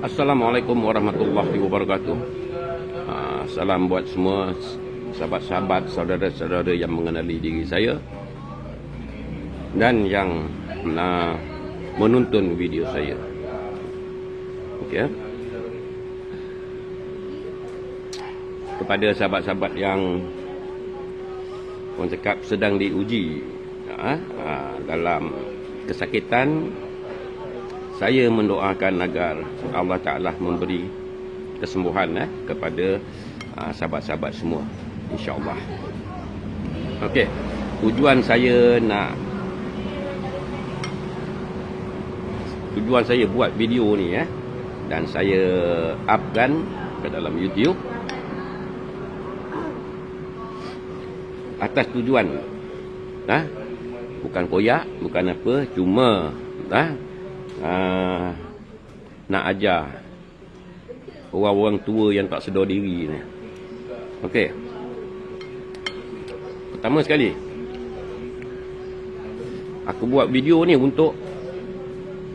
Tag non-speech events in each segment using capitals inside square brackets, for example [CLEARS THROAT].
Assalamualaikum warahmatullahi wabarakatuh. Ah, salam buat semua sahabat-sahabat, saudara-saudara yang mengenali diri saya dan yang menonton video saya. Okey. Kepada sahabat-sahabat yang orang cakap sedang diuji ah, dalam kesakitan saya mendoakan agar Allah Ta'ala memberi kesembuhan eh, kepada uh, sahabat-sahabat semua insyaAllah Okey, tujuan saya nak tujuan saya buat video ni eh, dan saya upkan ke dalam YouTube atas tujuan ha? bukan koyak bukan apa cuma ha? uh, nak ajar orang-orang tua yang tak sedar diri ni. Okey. Pertama sekali aku buat video ni untuk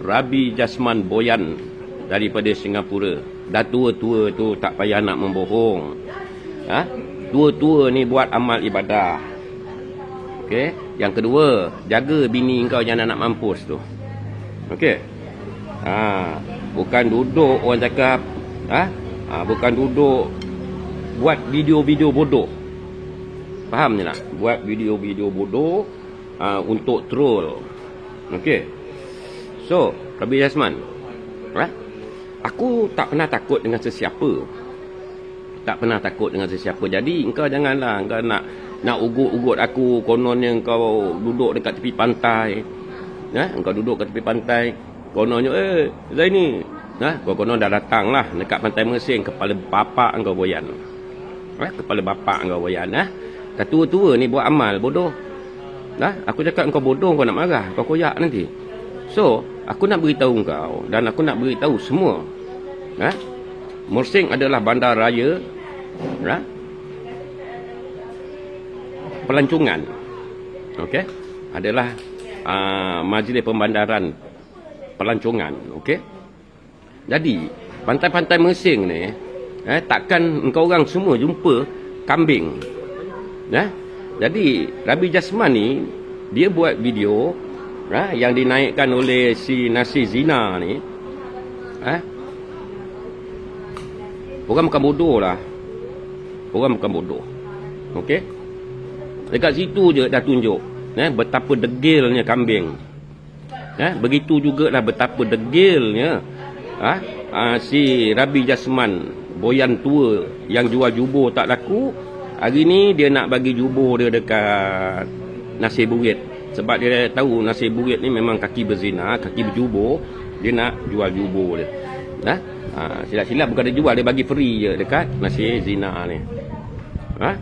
Rabi Jasman Boyan daripada Singapura. Dah tua-tua tu tak payah nak membohong. Ha? Tua-tua ni buat amal ibadah. Okey. Yang kedua, jaga bini kau jangan nak mampus tu. Okey. Ha, bukan duduk orang cakap, ha? ha bukan duduk buat video-video bodoh. Faham ni tak? Buat video-video bodoh ha, untuk troll. Okey. So, Rabi Yasman. Ha? Aku tak pernah takut dengan sesiapa. Tak pernah takut dengan sesiapa. Jadi, engkau janganlah engkau nak nak ugut-ugut aku kononnya engkau duduk dekat tepi pantai. Ha? Engkau duduk kat tepi pantai. Kononnya, eh, Zaini. Ha? Kau konon dah datang lah dekat pantai Mersing. Kepala bapak engkau boyan. Ha? Kepala bapak engkau boyan. Ha? Dah tua-tua ni buat amal bodoh. Ha? Aku cakap engkau bodoh kau nak marah. Kau koyak nanti. So, aku nak beritahu engkau. Dan aku nak beritahu semua. Ha? Mersing adalah bandar raya. Ha? Pelancongan. Okey? Adalah uh, majlis pembandaran pelancongan okey jadi pantai-pantai Mersing ni eh takkan engkau orang semua jumpa kambing eh jadi Rabi Jasman ni dia buat video eh, yang dinaikkan oleh si Nasi Zina ni eh orang bukan bodoh lah. Orang bukan bodoh. Okey dekat situ je dah tunjuk eh betapa degilnya kambing. Ya, begitu juga lah betapa degilnya ha, ha, si Rabi Jasman boyan tua yang jual jubur tak laku hari ni dia nak bagi jubur dia dekat nasi burit sebab dia tahu nasi burit ni memang kaki berzina kaki berjubur dia nak jual jubur dia. Ha? Ha, silap-silap bukan dia jual dia bagi free je dekat nasi zina ni. Ha?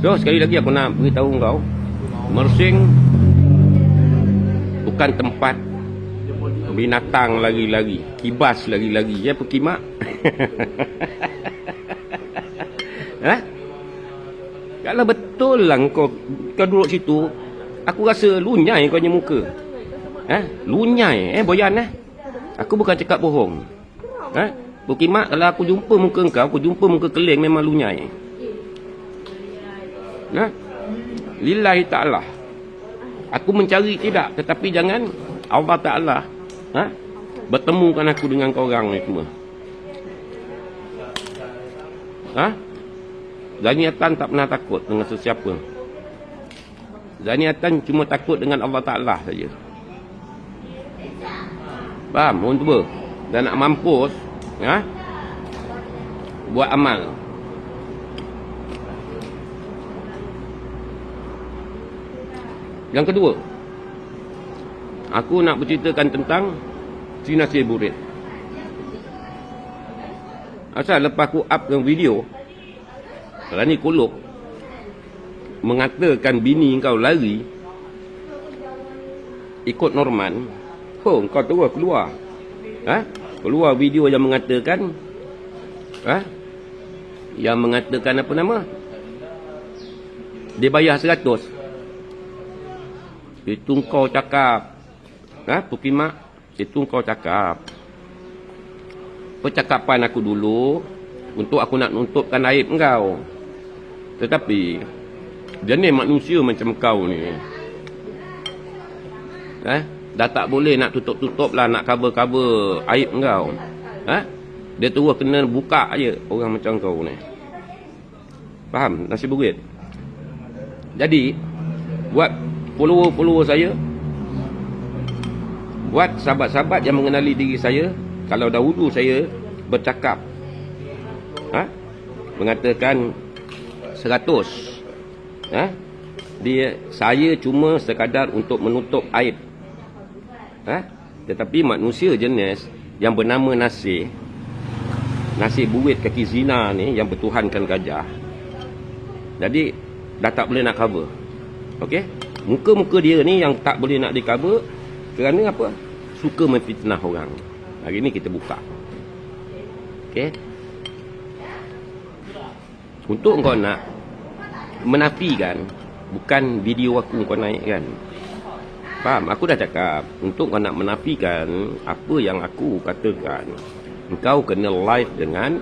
so sekali lagi aku nak beritahu kau Mersing bukan tempat binatang lagi-lagi kibas lagi-lagi ya pekimak [LAUGHS] ha? Kalau betul lah kau kau duduk situ aku rasa lunyai kau punya muka. Ha? Lunyai eh boyan eh? Aku bukan cakap bohong ha pekimak kalau aku jumpa muka kau aku jumpa muka keling memang lunyai. Ha lillahi ta'ala. Aku mencari tidak Tetapi jangan Allah Ta'ala ha? Bertemukan aku dengan kau orang ni semua. Ha? Zaniatan tak pernah takut dengan sesiapa. Zaniatan cuma takut dengan Allah Ta'ala saja. Faham? Orang tua Dan nak mampus ha? Buat amal Yang kedua, aku nak berceritakan tentang si nasi burit. Asal lepas aku up yang video, Rani Kuluk mengatakan bini kau lari ikut Norman, oh kau terus keluar. Ha? Keluar video yang mengatakan ha? yang mengatakan apa nama? Dia bayar 100 itu kau cakap. Ha? Pukimak itu kau cakap. Percakapan aku dulu untuk aku nak nuntutkan aib kau tetapi jenis manusia macam kau ni. Eh dah tak boleh nak tutup-tutup lah nak cover-cover aib kau. Eh dia terus kena buka je orang macam kau ni. Faham? Nasi burit jadi buat follower-follower saya buat sahabat-sahabat yang mengenali diri saya kalau dahulu saya bercakap. Ha? mengatakan 100 ha? dia saya cuma sekadar untuk menutup aib ha? tetapi manusia jenis yang bernama Nasir Nasir buit kaki zina ni yang bertuhankan gajah. Jadi dah tak boleh nak cover. Okey? Muka-muka dia ni yang tak boleh nak di cover kerana apa? Suka memfitnah orang. Hari ni kita buka. Okey? Untuk kau nak menafikan bukan video aku kau naikkan faham? Aku dah cakap untuk kau nak menafikan apa yang aku katakan kau kena live dengan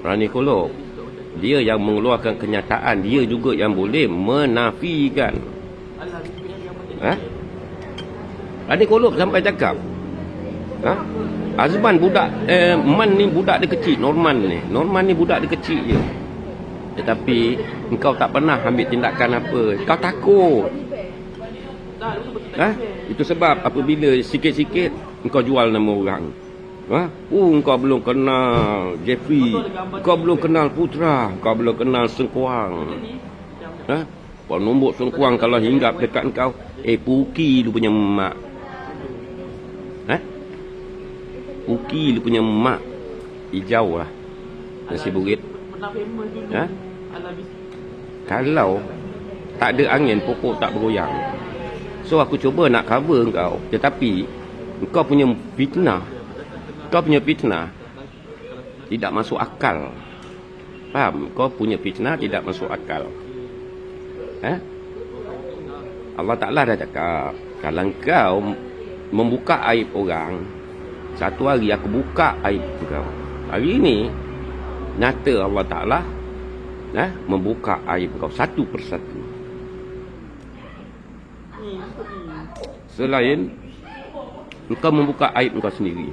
Rani Kolok dia yang mengeluarkan kenyataan dia juga yang boleh menafikan. Ha? Rani Kolok sampai cakap. Ha? Azman budak eh, Man ni budak dia kecil Norman ni. Norman ni budak dia kecil je. Tetapi Engkau tak pernah ambil tindakan apa. Kau takut ha? Itu sebab apabila sikit-sikit Engkau jual nama orang ha? Oh, engkau belum kenal Jeffrey Kau belum kenal Putra Kau belum kenal Sengkuang ha? Kau nombok Sengkuang Kalau hinggap dekat engkau Eh Puki lu punya mak Ha? Uki lu punya mak hijau lah nasi burit. Ha? Kalau tak ada angin pokok tak bergoyang. So aku cuba nak cover kau tetapi kau punya fitnah kau punya fitnah tidak masuk akal. Faham? Kau punya fitnah tidak masuk akal. Ha? Allah Ta'ala dah cakap kalau kau membuka aib orang satu hari aku buka aib kau. Hari ini nyata Allah Taala nah membuka aib kau satu persatu. Selain engkau membuka aib kau sendiri.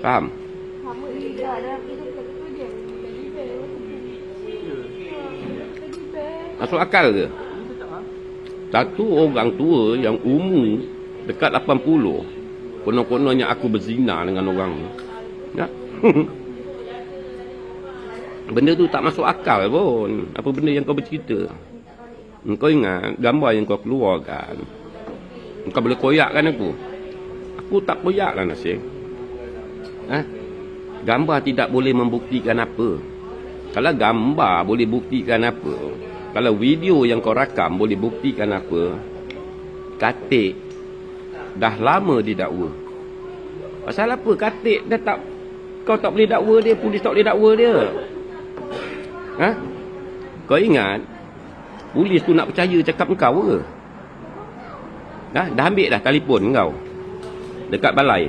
Faham? Masuk akal ke? Satu orang tua yang umur dekat 80 konon-kononnya aku berzina dengan orang ni. Ya. [LAUGHS] benda tu tak masuk akal pun. Apa benda yang kau bercerita? Kau ingat gambar yang kau keluarkan. Kau boleh koyakkan aku. Aku tak koyaklah Nasir. Ha? Gambar tidak boleh membuktikan apa. Kalau gambar boleh buktikan apa. Kalau video yang kau rakam boleh buktikan apa. Katik dah lama didakwa. Pasal apa? Katik dah tak kau tak boleh dakwa dia, polis tak boleh dakwa dia. Ha? Kau ingat polis tu nak percaya cakap kau ke? Ha? Dah ambil dah telefon kau. Dekat balai.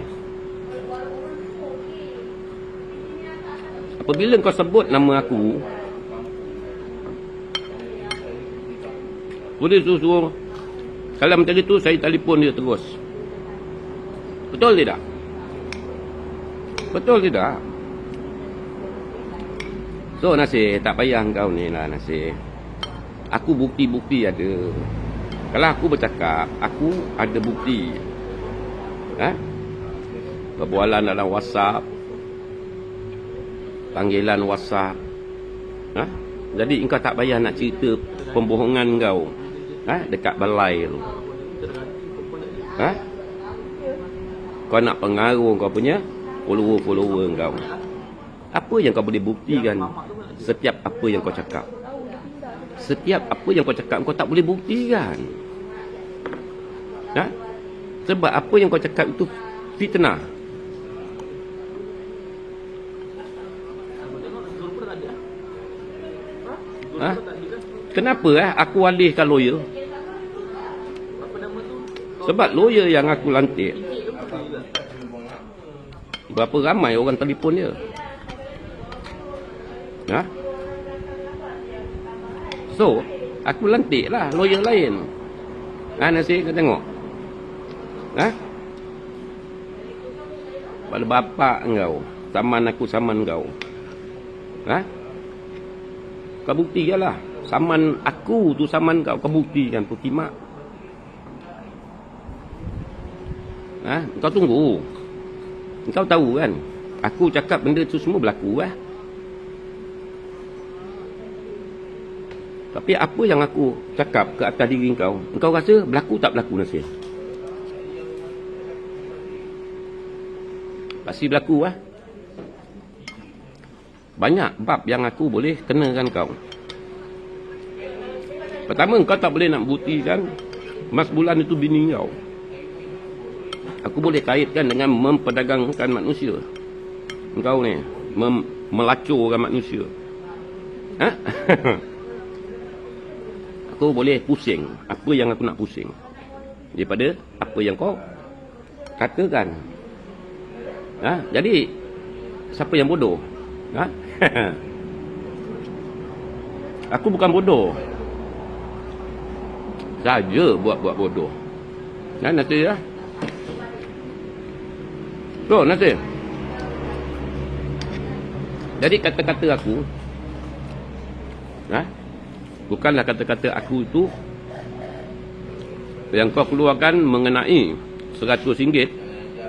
Apabila kau sebut nama aku, polis tu suruh kalau macam itu saya telefon dia terus. Betul tidak? Betul tidak? So Nasir, tak payah kau ni lah Nasir. Aku bukti-bukti ada. Kalau aku bercakap, aku ada bukti. Ha? Perbualan dalam WhatsApp. Panggilan WhatsApp. Ha? Jadi engkau tak payah nak cerita pembohongan kau. Ha? Dekat balai tu. Ha? Kau nak pengaruh kau punya follower-follower kau. Apa yang kau boleh buktikan setiap apa yang kau cakap? Setiap apa yang kau cakap kau tak boleh buktikan. Ha? Sebab apa yang kau cakap itu fitnah. Ha? Kenapa eh aku alihkan lawyer? Sebab lawyer yang aku lantik. Berapa ramai orang telefon dia? Ha? So, aku lantik lah lawyer lain. Ha, Nasir, kau tengok. Ha? Pada bapak kau. Saman aku, saman kau. Ha? Kau buktikan lah. Saman aku tu saman kau. Kau buktikan tu timak. Ha? Kau tunggu. Kau tahu kan? Aku cakap benda tu semua berlaku lah. Tapi apa yang aku cakap ke atas diri kau, kau rasa berlaku tak berlaku Nasir? Pasti berlaku lah. Banyak bab yang aku boleh kenakan kau. Pertama, kau tak boleh nak buktikan Mas Bulan itu bini kau. Aku boleh kaitkan dengan memperdagangkan manusia. Kau ni, mem melacurkan manusia. Ha? [LAUGHS] aku boleh pusing apa yang aku nak pusing daripada apa yang kau katakan ha? jadi siapa yang bodoh ha? [LAUGHS] aku bukan bodoh saja buat-buat bodoh ha, nanti ya tu nanti jadi kata-kata aku ha? Bukanlah kata-kata aku itu yang kau keluarkan mengenai RM100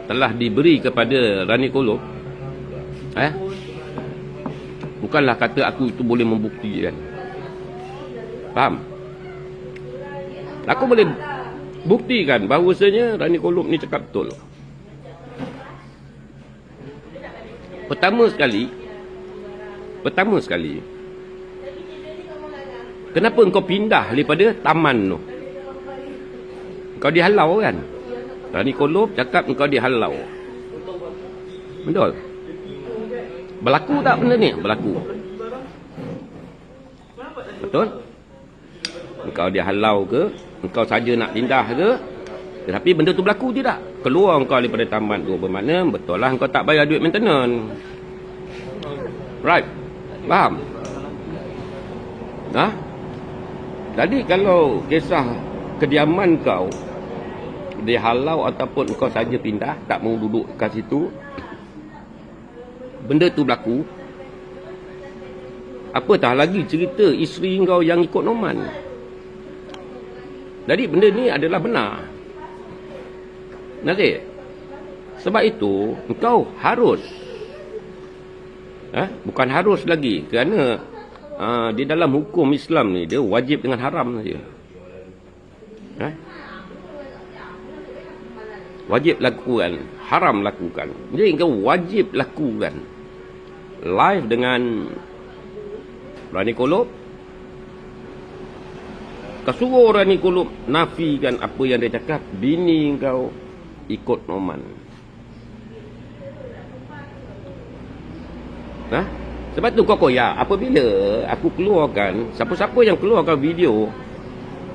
telah diberi kepada Rani Kolo. Eh? Bukanlah kata aku itu boleh membuktikan. Faham? Aku boleh buktikan bahawasanya Rani Kolop ni cakap betul. Pertama sekali, pertama sekali, Kenapa engkau pindah daripada taman tu? Kau dihalau kan? Rani Kolob cakap engkau dihalau. Betul? Berlaku tak benda ni? Berlaku. Betul? Engkau dihalau ke? Engkau saja nak pindah ke? Tetapi benda tu berlaku tidak? Keluar engkau daripada taman tu bermakna betul lah engkau tak bayar duit maintenance. Right? Faham? Ha? Jadi kalau kisah kediaman kau dihalau ataupun kau saja pindah tak mau duduk kat situ benda tu berlaku. Apatah lagi cerita isteri kau yang ikut Noman? Jadi benda ni adalah benar. Nazir sebab itu engkau harus eh, bukan harus lagi. Kerana uh, di dalam hukum Islam ni dia wajib dengan haram saja. Eh? Wajib lakukan, haram lakukan. Jadi kau wajib lakukan. Live dengan Rani Kolop. Kau suruh Rani Kolop nafikan apa yang dia cakap. Bini kau ikut Noman. Hah? Sebab tu kau koyak apabila aku keluarkan siapa-siapa yang keluarkan video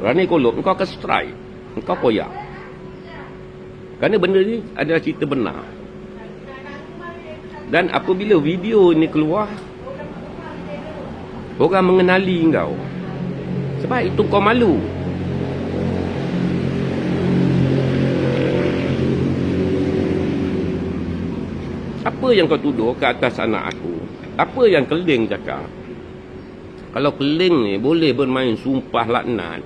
Rani Kolop kau akan strike. Kau koyak. Kerana benda ni adalah cerita benar. Dan apabila video ini keluar orang mengenali kau. Sebab itu kau malu. Apa yang kau tuduh ke atas anak aku? apa yang keling cakap kalau keling ni boleh bermain sumpah laknat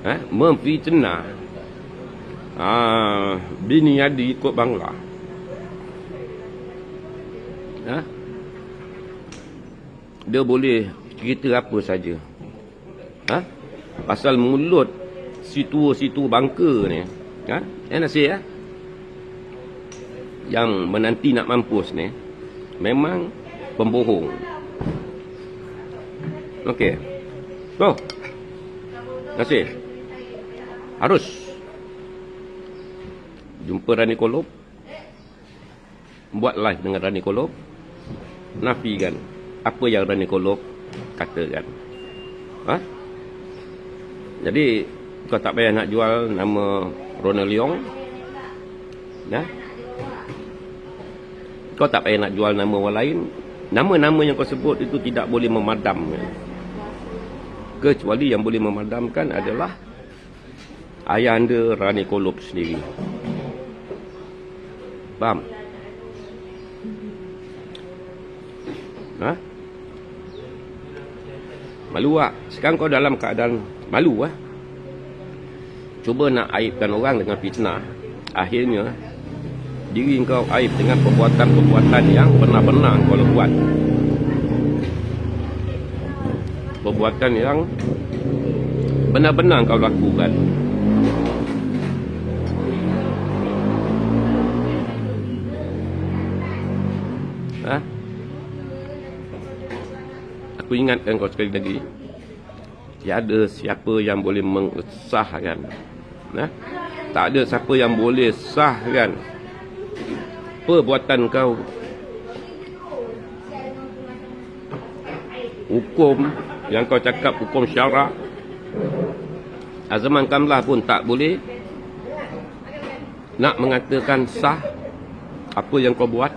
eh, memfitnah ah, bini adi ikut bangla eh, dia boleh cerita apa saja eh, pasal mulut situ-situ bangka ni eh, eh nasi ya yang menanti nak mampus ni memang pembohong. Okey. Go. Terima Harus. Jumpa Rani Kolop. buat live dengan Rani Kolop nafikan apa yang Rani Kolop katakan ha? jadi kau tak payah nak jual nama Ronald Leong ya? kau tak payah nak jual nama orang lain nama-nama yang kau sebut itu tidak boleh memadam kecuali yang boleh memadamkan adalah ayah anda Rani Kolop sendiri faham? Ha? malu tak sekarang kau dalam keadaan malu ah. Cuba nak aibkan orang dengan fitnah. Akhirnya diri kau aib dengan perbuatan-perbuatan yang benar-benar kau buat perbuatan yang benar-benar kau lakukan aku ingatkan kau sekali lagi tiada siapa yang boleh mengesahkan ha? tak ada siapa yang boleh sahkan perbuatan kau hukum yang kau cakap hukum syarak Azman Kamlah pun tak boleh nak mengatakan sah apa yang kau buat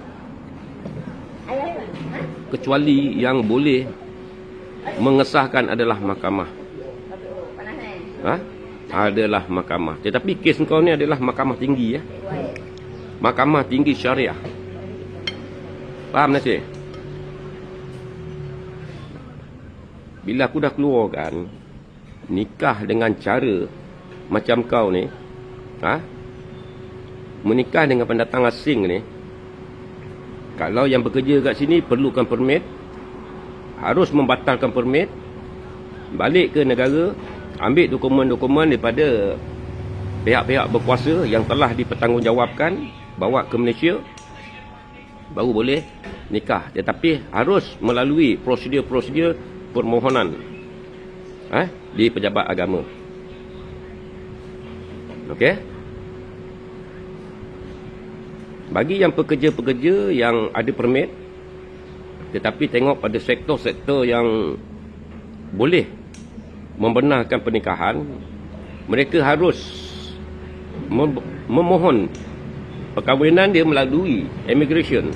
kecuali yang boleh mengesahkan adalah mahkamah. Ha? adalah mahkamah. Tetapi kes kau ni adalah mahkamah tinggi ya. Mahkamah tinggi syariah. Faham Nasir bila aku dah keluarkan nikah dengan cara macam kau ni ha? menikah dengan pendatang asing ni kalau yang bekerja kat sini perlukan permit harus membatalkan permit balik ke negara ambil dokumen-dokumen daripada pihak-pihak berkuasa yang telah dipertanggungjawabkan bawa ke Malaysia baru boleh nikah. Tetapi harus melalui prosedur-prosedur permohonan eh, di pejabat agama. Okey? Bagi yang pekerja-pekerja yang ada permit tetapi tengok pada sektor-sektor yang boleh membenarkan pernikahan mereka harus mem memohon perkahwinan dia melalui immigration.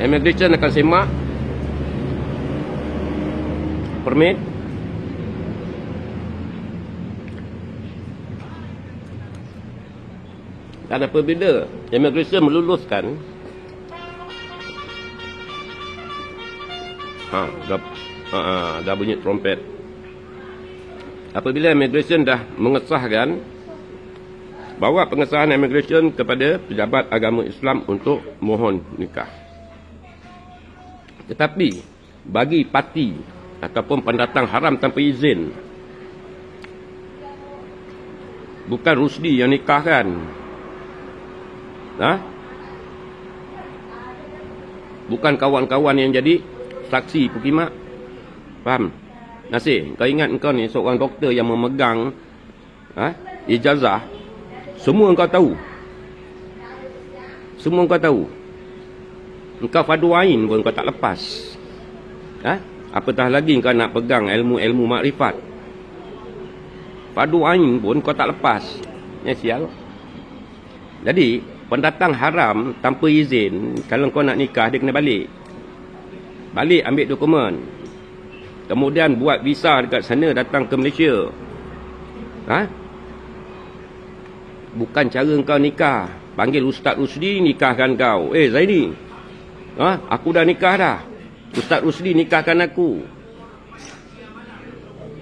Immigration akan semak permit dan apabila immigration meluluskan. Ha, dah, ha, ha, dah bunyi trompet. Apabila immigration dah mengesahkan bawa pengesahan immigration kepada pejabat agama Islam untuk mohon nikah. Tetapi bagi parti ataupun pendatang haram tanpa izin bukan Rusdi yang nikahkan ha? bukan kawan-kawan yang jadi saksi pukimak. Faham? Nasir kau ingat kau ni seorang doktor yang memegang ha? ijazah. Semua kau tahu. Semua kau tahu. Kau fadu ain pun kau tak lepas. Ha? apatah lagi kau nak pegang ilmu-ilmu makrifat? Fadu ain pun kau tak lepas. Ya sial. Jadi pendatang haram tanpa izin kalau kau nak nikah dia kena balik. Balik ambil dokumen. Kemudian buat visa dekat sana datang ke Malaysia. Ha? bukan cara kau nikah. Panggil Ustaz Rusdi nikahkan kau. Eh Zaini. Ha? aku dah nikah dah. Ustaz Rusdi nikahkan aku.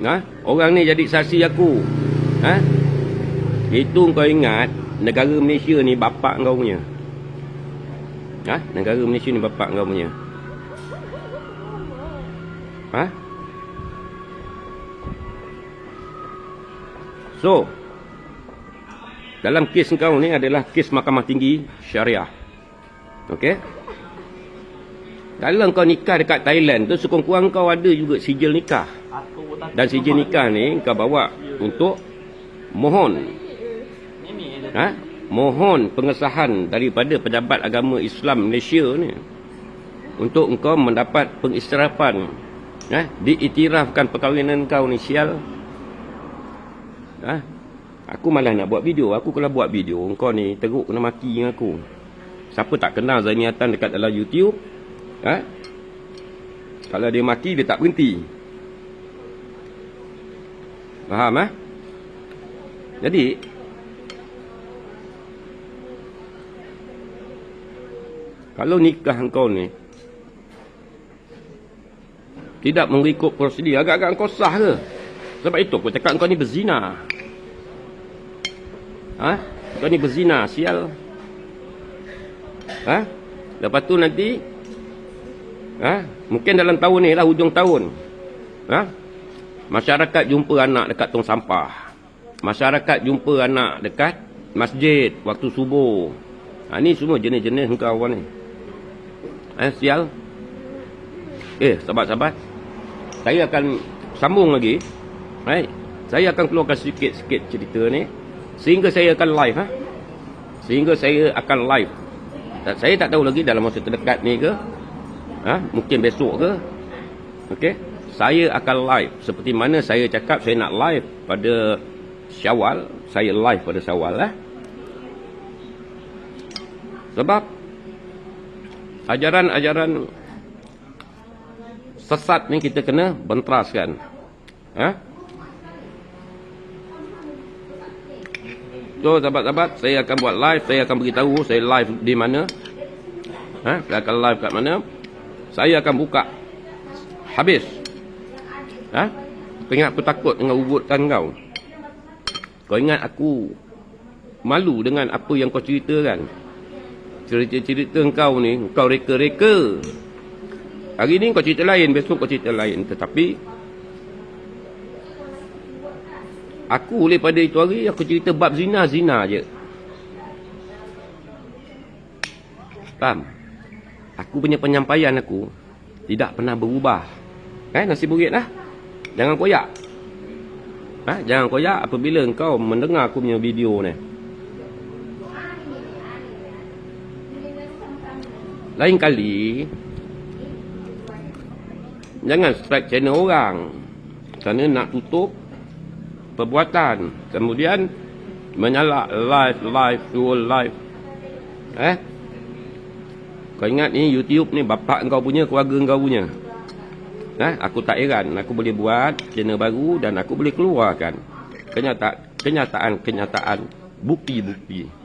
Ha? orang ni jadi saksi aku. Ha? itu kau ingat negara Malaysia ni bapak kau punya. Ha? Negara Malaysia ni bapak kau punya. Ha? So, dalam kes kau ni adalah kes mahkamah tinggi syariah. Okey? Kalau kau nikah dekat Thailand tu sekurang-kurang kau ada juga sijil nikah. Dan sijil nikah ni kau bawa untuk mohon Ha? Mohon pengesahan daripada pejabat agama Islam Malaysia ni untuk engkau mendapat pengistirafan ha? diiktirafkan perkahwinan kau ni sial ha? aku malah nak buat video aku kalau buat video engkau ni teruk kena maki dengan aku siapa tak kenal Zainiatan dekat dalam YouTube ha? kalau dia maki dia tak berhenti faham ha? jadi kalau nikah engkau ni tidak mengikut prosedur agak-agak kau sah ke? Sebab itu aku cakap kau ni berzina. Ha? Kau ni berzina sial. Ha? Lepas tu nanti ha? Mungkin dalam tahun ni lah hujung tahun. Ha? Masyarakat jumpa anak dekat tong sampah. Masyarakat jumpa anak dekat masjid waktu subuh. Ha ni semua jenis-jenis engkau ni ha sial eh sahabat-sahabat saya akan sambung lagi. Baik. Saya akan keluarkan sikit-sikit cerita ni sehingga saya akan live ha. Sehingga saya akan live. Dan saya tak tahu lagi dalam masa terdekat ni ke. Ha, mungkin besok ke. Okey. Saya akan live seperti mana saya cakap saya nak live pada Syawal, saya live pada Syawal lah. Sebab ajaran-ajaran sesat ni kita kena benteraskan. Ha? So, sahabat-sahabat, saya akan buat live, saya akan beritahu saya live di mana. Ha? Saya akan live kat mana. Saya akan buka. Habis. Ha? Kau ingat aku takut dengan ubutkan kau? Kau ingat aku malu dengan apa yang kau ceritakan? Cerita-cerita kau ni, kau reka-reka. Hari ni kau cerita lain, besok kau cerita lain. Tetapi aku oleh pada itu hari aku cerita bab zina zina je. Faham? Aku punya penyampaian aku tidak pernah berubah. Eh nasi burit lah. Jangan koyak. Ha? Jangan koyak apabila kau mendengar aku punya video ni. Lain kali Jangan strike channel orang. Kerana nak tutup perbuatan. Kemudian menyalak live, live, full live. Eh? Kau ingat ni YouTube ni bapak kau punya, keluarga kau punya. Eh? Aku tak heran. Aku boleh buat channel baru dan aku boleh keluarkan kenyataan, kenyataan, kenyataan, bukti-bukti.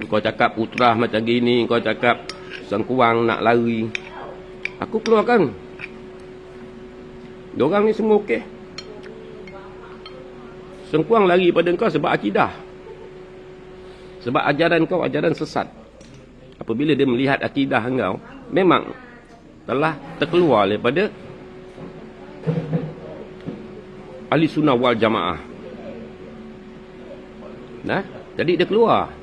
Kau cakap putra macam gini, kau cakap sengkuang nak lari. Aku keluarkan. Diorang ni semua okey. Sengkuang lari pada kau sebab akidah. Sebab ajaran kau ajaran sesat. Apabila dia melihat akidah kau, memang telah terkeluar daripada ahli sunnah wal jamaah. Nah, jadi dia keluar.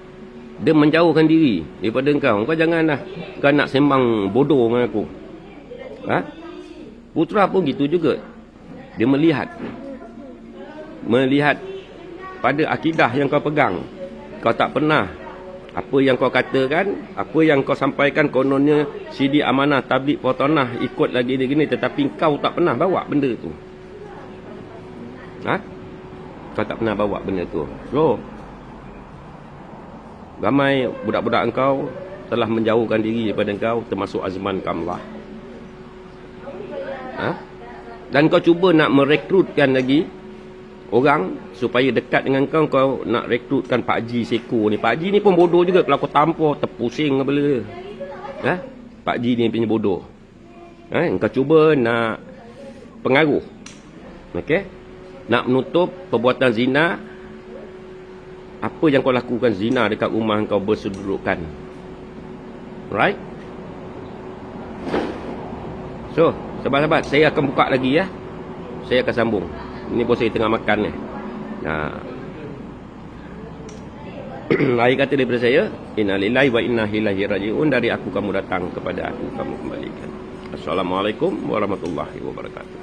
Dia menjauhkan diri daripada kau. Kau janganlah kau nak sembang bodoh dengan aku. Ha? Putra pun gitu juga. Dia melihat. Melihat pada akidah yang kau pegang. Kau tak pernah. Apa yang kau katakan. Apa yang kau sampaikan kononnya. CD amanah tablik potonah ikut lagi dia gini. Tetapi kau tak pernah bawa benda tu. Ha? Kau tak pernah bawa benda tu. So. Ramai budak-budak engkau telah menjauhkan diri daripada engkau termasuk Azman Kamlah ha? dan kau cuba nak merekrutkan lagi orang supaya dekat dengan kau kau nak rekrutkan Pak Ji Seko ni Pak Ji ni pun bodoh juga kalau kau tampar terpusing kepala ha? Pak Ji ni punya bodoh ha? kau cuba nak pengaruh okay? nak menutup perbuatan zina apa yang kau lakukan zina dekat rumah kau bersedudukan right so Sahabat-sahabat, saya akan buka lagi ya. Saya akan sambung. Ini pun saya tengah makan ni. Nah. [CLEARS THROAT] Lagi kata daripada saya, innalillahi wa inna ilaihi rajiun dari aku kamu datang kepada aku kamu kembalikan. Assalamualaikum warahmatullahi wabarakatuh.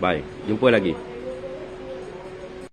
Bye. Jumpa lagi.